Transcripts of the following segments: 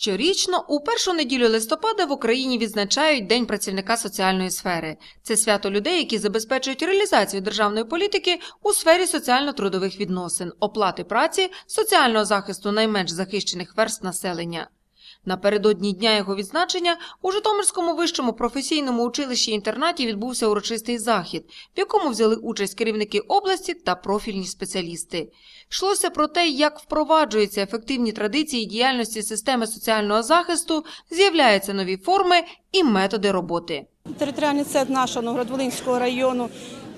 Щорічно у першу неділю листопада в Україні відзначають День працівника соціальної сфери. Це свято людей, які забезпечують реалізацію державної політики у сфері соціально-трудових відносин, оплати праці, соціального захисту найменш захищених верст населення. Напередодні дня його відзначення у Житомирському вищому професійному училищі інтернаті відбувся урочистий захід, в якому взяли участь керівники області та профільні спеціалісти. Йшлося про те, як впроваджуються ефективні традиції діяльності системи соціального захисту, з'являються нові форми і методи роботи. Територіальний центр нашого Новгород-Волинського району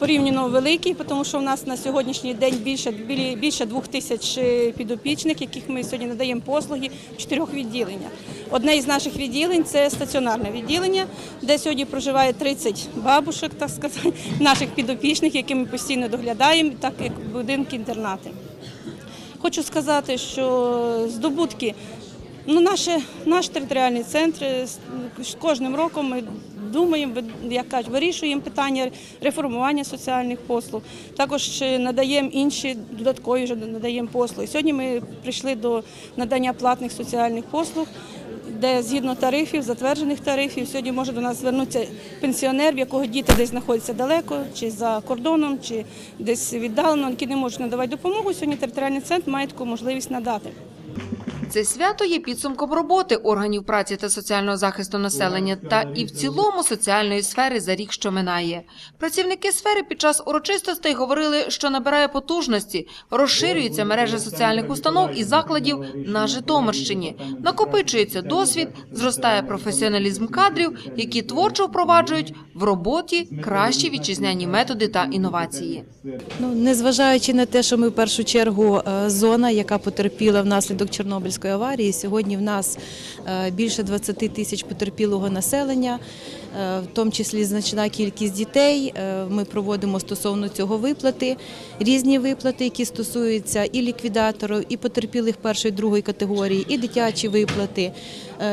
порівняно великий, тому що в нас на сьогоднішній день більше, більше двох тисяч е, підопічних, яких ми сьогодні надаємо послуги в чотирьох відділеннях. Одне із наших відділень це стаціонарне відділення, де сьогодні проживає 30 бабушек, так сказати, наших підопічних, які ми постійно доглядаємо, так як будинки-інтернати. Хочу сказати, що здобутки, ну, наше, наш територіальний центр з кожним роком ми думаємо, як кажуть, вирішуємо питання реформування соціальних послуг. Також надаємо інші додаткові вже надаємо послуги. Сьогодні ми прийшли до надання платних соціальних послуг. Де згідно тарифів, затверджених тарифів, сьогодні може до нас звернутися пенсіонер, в якого діти десь знаходяться далеко, чи за кордоном, чи десь віддалено, які не можуть надавати допомогу. Сьогодні територіальний центр має таку можливість надати. Це свято є підсумком роботи органів праці та соціального захисту населення та і в цілому соціальної сфери за рік, що минає. Працівники сфери під час урочистостей говорили, що набирає потужності, розширюється мережа соціальних установ і закладів на Житомирщині. Накопичується досвід, зростає професіоналізм кадрів, які творчо впроваджують в роботі кращі вітчизняні методи та інновації. Ну, незважаючи на те, що ми в першу чергу е, зона, яка потерпіла внаслідок Чорнобильської аварії, сьогодні в нас е, більше 20 тисяч потерпілого населення, е, в тому числі значна кількість дітей. Е, Ми проводимо стосовно цього виплати, різні виплати, які стосуються і ліквідаторів, і потерпілих першої другої категорії, і дитячі виплати.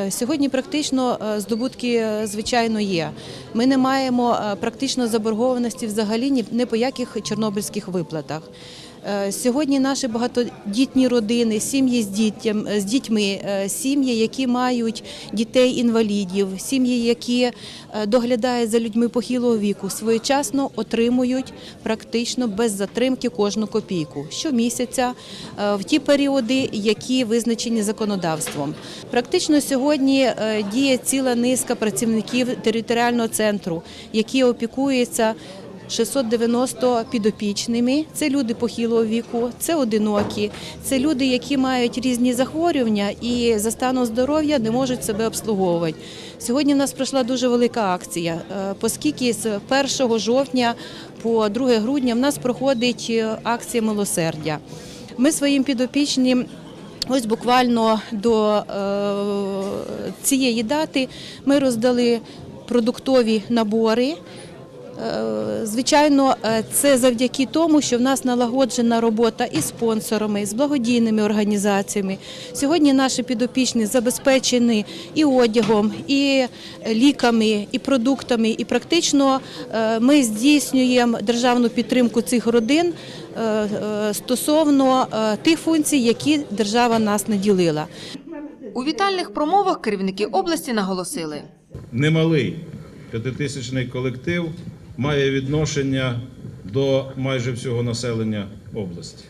Сьогодні практично здобутки, звичайно, є. Ми не маємо практично заборгованості взагалі ні по яких чорнобильських виплатах. Е, Сьогодні наші багатодітні родини, сім'ї з дітям з дітьми, е, сім'ї, які мають дітей-інвалідів, сім'ї, які е, доглядають за людьми похилого віку, своєчасно отримують практично без затримки кожну копійку щомісяця е, в ті періоди, які визначені законодавством. Практично сьогодні е, діє ціла низка працівників територіального центру, які опікуються 690 підопічними. Це люди похилого віку, це одинокі, це люди, які мають різні захворювання і за станом здоров'я не можуть себе обслуговувати. Сьогодні в нас пройшла дуже велика акція, е, оскільки з 1 жовтня по 2 грудня в нас проходить е, акція милосердя. Ми своїм підопічним. Ось буквально до е, цієї дати ми роздали продуктові набори. Е, Звичайно, е, це завдяки тому, що в нас налагоджена робота із спонсорами, з благодійними організаціями. Сьогодні наші підопічні забезпечені і одягом, і ліками, і продуктами. І практично е, ми здійснюємо державну підтримку цих родин стосовно тих функцій, які держава нас наділила. У вітальних промовах керівники області наголосили. немалий п'ятитисячний колектив має відношення до майже всього населення області.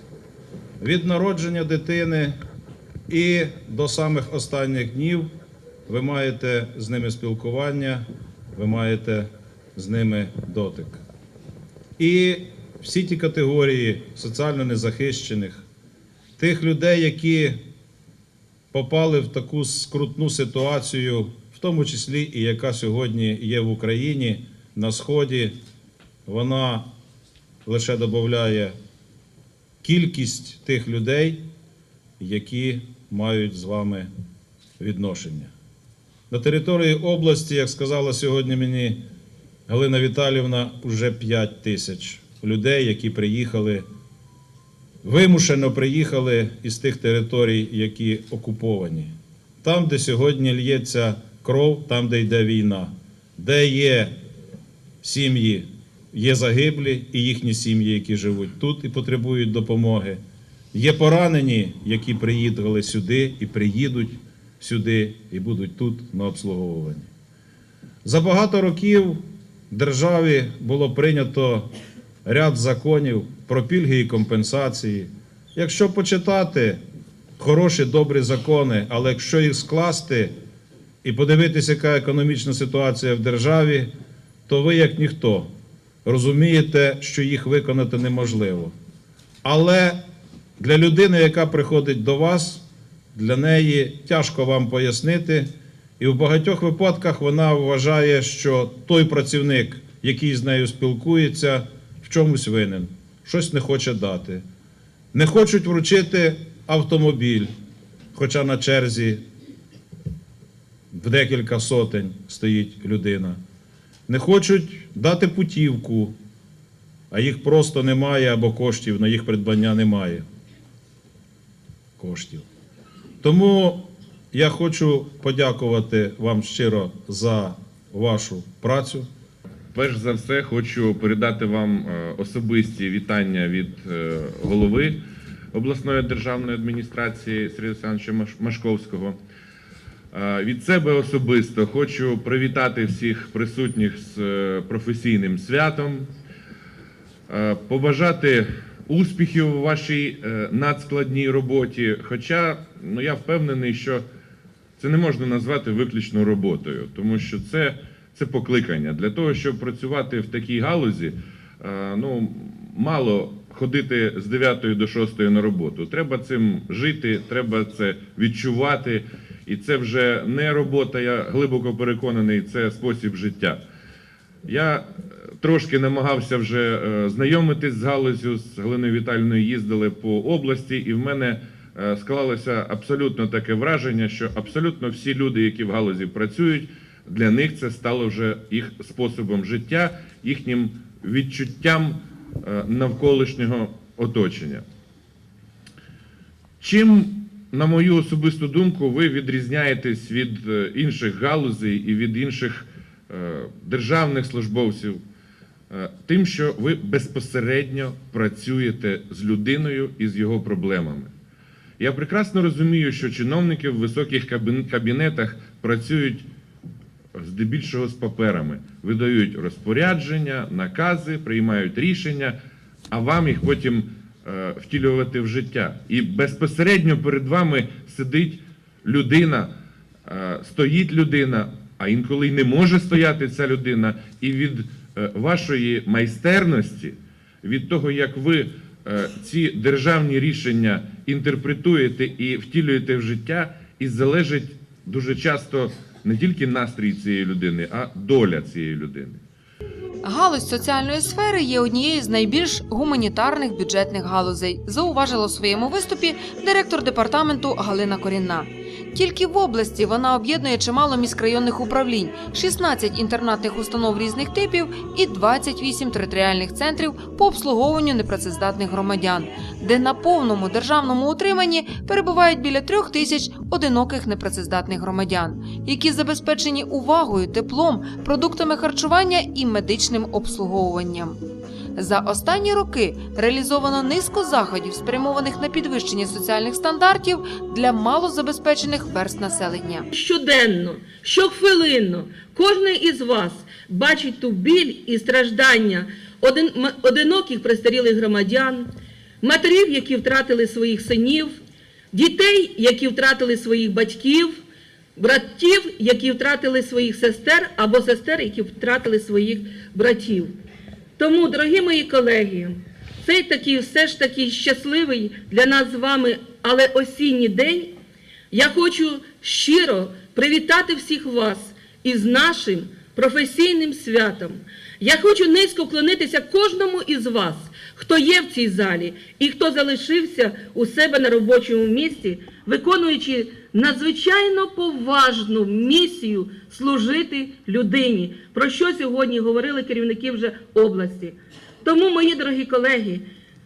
Від народження дитини і до самих останніх днів ви маєте з ними спілкування, ви маєте з ними дотик. І всі ті категорії соціально незахищених, тих людей, які попали в таку скрутну ситуацію, в тому числі і яка сьогодні є в Україні на Сході, вона лише додає кількість тих людей, які мають з вами відношення. На території області, як сказала сьогодні мені Галина Віталівна, вже 5 тисяч людей, які приїхали вимушено приїхали із тих територій, які окуповані. Там, де сьогодні лється кров, там, де йде війна, де є сім'ї, є загиблі і їхні сім'ї, які живуть тут і потребують допомоги. Є поранені, які приїхали сюди і приїдуть сюди і будуть тут на обслуговуванні. За багато років державі було прийнято ряд законів про пільги і компенсації. Якщо почитати хороші, добрі закони, але якщо їх скласти і подивитися, яка економічна ситуація в державі, то ви, як ніхто, розумієте, що їх виконати неможливо. Але для людини, яка приходить до вас, для неї тяжко вам пояснити. І в багатьох випадках вона вважає, що той працівник, який з нею спілкується, в чомусь винен, щось не хоче дати. Не хочуть вручити автомобіль, хоча на черзі в декілька сотень стоїть людина. Не хочуть дати путівку, а їх просто немає або коштів на їх придбання немає. Коштів. Тому я хочу подякувати вам щиро за вашу працю. Перш за все, хочу передати вам е, особисті вітання від е, голови обласної державної адміністрації Сергія Олександровича Машковського. Е, Від себе особисто хочу привітати всіх присутніх з е, професійним святом, е, побажати успіхів у вашій надскладній роботі. Хоча ну, я впевнений, що це не можна назвати виключно роботою, тому що це, це покликання. Для того, щоб працювати в такій галузі, ну, мало ходити з 9 до 6 на роботу. Треба цим жити, треба це відчувати. І це вже не робота, я глибоко переконаний, це спосіб життя. Я е, трошки намагався вже е, знайомитись з галузю, з Галиною Віталіною їздили по області, і в мене е, склалося абсолютно таке враження, що абсолютно всі люди, які в галузі працюють, для них це стало вже їх способом життя, їхнім відчуттям навколишнього оточення. Чим, на мою особисту думку, ви відрізняєтесь від е, інших галузей і від інших е, державних службовців? Е, Тим, що ви безпосередньо працюєте з людиною і з його проблемами. Я прекрасно розумію, що чиновники в високих кабінетах працюють здебільшого з паперами, видають розпорядження, накази, приймають рішення, а вам їх потім втілювати в життя. І безпосередньо перед вами сидить людина, е, стоїть людина, а інколи й не може стояти ця людина, і від е, вашої майстерності, від того, як ви е, ці державні рішення інтерпретуєте і втілюєте в життя, і залежить дуже часто не тільки настрій цієї людини, а доля цієї людини. Галузь соціальної сфери є однією з найбільш гуманітарних бюджетних галузей, зауважила у своєму виступі директор департаменту Галина Корінна. Тільки в області вона об'єднує чимало міськрайонних управлінь, 16 інтернатних установ різних типів і 28 територіальних центрів по обслуговуванню непрацездатних громадян, де на повному державному утриманні перебувають біля трьох тисяч одиноких непрацездатних громадян, які забезпечені увагою, теплом, продуктами харчування і медичним обслуговуванням. За останні роки реалізовано низку заходів, спрямованих на підвищення соціальних стандартів для малозабезпечених верст населення. щоденно, щохвилинно кожен із вас бачить ту біль і страждання один, одиноких престарілих громадян, матерів, які втратили своїх синів, дітей, які втратили своїх батьків, братів, які втратили своїх сестер, або сестер, які втратили своїх братів. Тому, дорогі мої колеги, цей такий все ж таки щасливий для нас з вами, але осінній день я хочу щиро привітати всіх вас із нашим професійним святом. Я хочу низько вклонитися кожному із вас, хто є в цій залі і хто залишився у себе на робочому місці, виконуючи надзвичайно поважну місію служити людині, про що сьогодні говорили керівники вже області. Тому, мої дорогі колеги,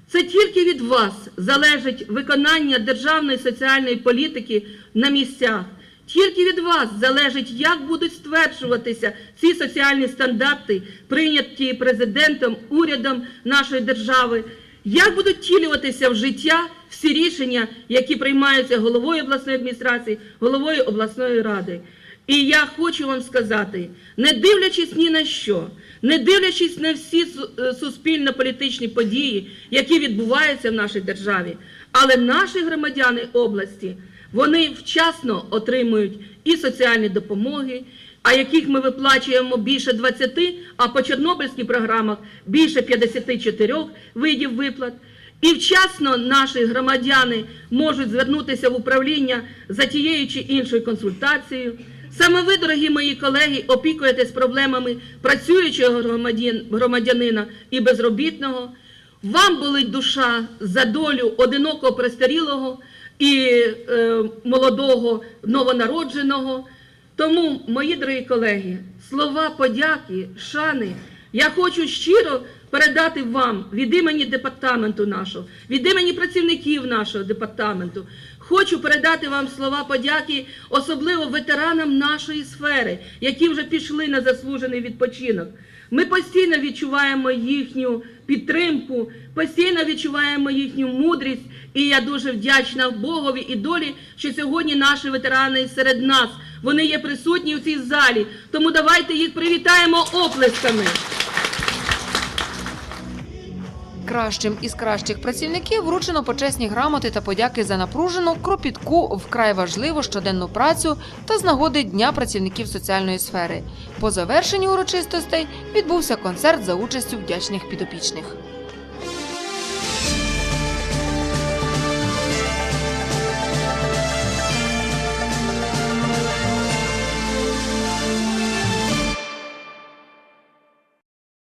це тільки від вас залежить виконання державної соціальної політики на місцях. Тільки від вас залежить, як будуть стверджуватися ці соціальні стандарти, прийняті президентом, урядом нашої держави, як будуть втілюватися в життя всі рішення, які приймаються головою обласної адміністрації, головою обласної ради. І я хочу вам сказати, не дивлячись ні на що, не дивлячись на всі е, суспільно-політичні події, які відбуваються в нашій державі, але наші громадяни області вони вчасно отримують і соціальні допомоги, а яких ми виплачуємо більше 20, а по чорнобильських програмах більше 54 видів виплат. І вчасно наші громадяни можуть звернутися в управління за тією чи іншою консультацією. Саме ви, дорогі мої колеги, опікуєтесь проблемами працюючого громадянина і безробітного. Вам болить душа за долю одинокого престарілого і е, молодого новонародженого. Тому, мої дорогі колеги, слова подяки, шани, я хочу щиро передати вам від імені департаменту нашого, від імені працівників нашого департаменту. Хочу передати вам слова подяки, особливо ветеранам нашої сфери, які вже пішли на заслужений відпочинок. Ми постійно відчуваємо їхню підтримку, постійно відчуваємо їхню мудрість. І я дуже вдячна Богові і долі, що сьогодні наші ветерани серед нас. Вони є присутні у цій залі. Тому давайте їх привітаємо оплесками. Кращим із кращих працівників вручено почесні грамоти та подяки за напружену, кропітку, вкрай важливу щоденну працю та з нагоди Дня працівників соціальної сфери. По завершенню урочистостей відбувся концерт за участю вдячних підопічних.